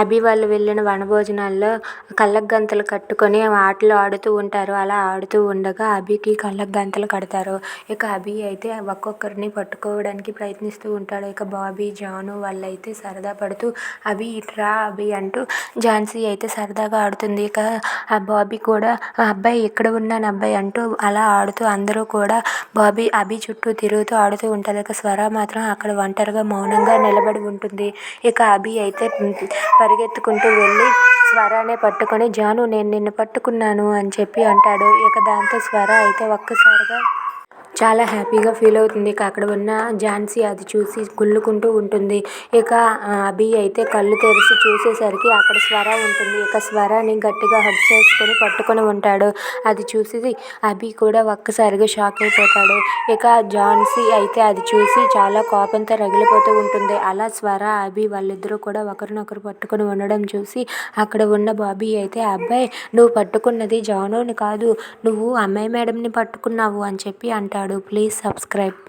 అభి వాళ్ళు వెళ్ళిన వనభోజనాల్లో కళ్ళకు గంతలు కట్టుకొని ఆటలు ఆడుతూ ఉంటారు. అలా ఆడుతూ ఉండగా అభికి కళ్ళకు గంతలు కడతారు. ఇక అభి అయితే ఒక్కొక్కరిని పట్టుకోవడానికి ప్రయత్నిస్తూ ఉంటాడు. ఇక బాబీ జాను వాళ్ళైతే సరదా పడుతూ అభి ఇట్రా అభి అంటూ ఝాన్సీ అయితే సరదాగా ఆడుతుంది. ఇక ఆ బాబీ కూడా అబ్బాయి ఇక్కడ ఉన్నాను అబ్బాయి అంటూ అలా ఆడుతూ అందరూ కూడా బాబీ అభి చుట్టూ తిరుగుతూ ఆడుతూ ఉంటారు. ఇక స్వర మాత్రం అక్కడ ఒంటరిగా మౌనంగా నిలబడి ఉంటుంది. ఇక అభి అయితే పరిగెత్తుకుంటూ వెళ్ళి స్వరానే పట్టుకొని జాను నేను నిన్ను పట్టుకున్నాను అని చెప్పి అంటాడు. ఇక దాంతో స్వర అయితే ఒక్కసారిగా చాలా హ్యాపీగా ఫీల్ అవుతుంది. ఇక అక్కడ ఉన్న ఝాన్సీ అది చూసి కుళ్ళుకుంటూ ఉంటుంది. ఇక అభి అయితే కళ్ళు తెరిచి చూసేసరికి అక్కడ స్వర ఉంటుంది. ఇక స్వరాన్ని గట్టిగా హగ్ చేసుకొని పట్టుకొని ఉంటాడు. అది చూసి అభి కూడా ఒక్కసారిగా షాక్ అయిపోతాడు. ఇక ఝాన్సీ అయితే అది చూసి చాలా కోపంతో రగిలిపోతూ ఉంటుంది. అలా స్వర అభి వాళ్ళిద్దరూ కూడా ఒకరినొకరు పట్టుకొని ఉండడం చూసి అక్కడ ఉన్న బాబీ అయితే అబ్బాయి నువ్వు పట్టుకున్నది జానోని కాదు. నువ్వు అమ్మాయి మేడంని పట్టుకున్నావు అని చెప్పి అంటాడు. Please subscribe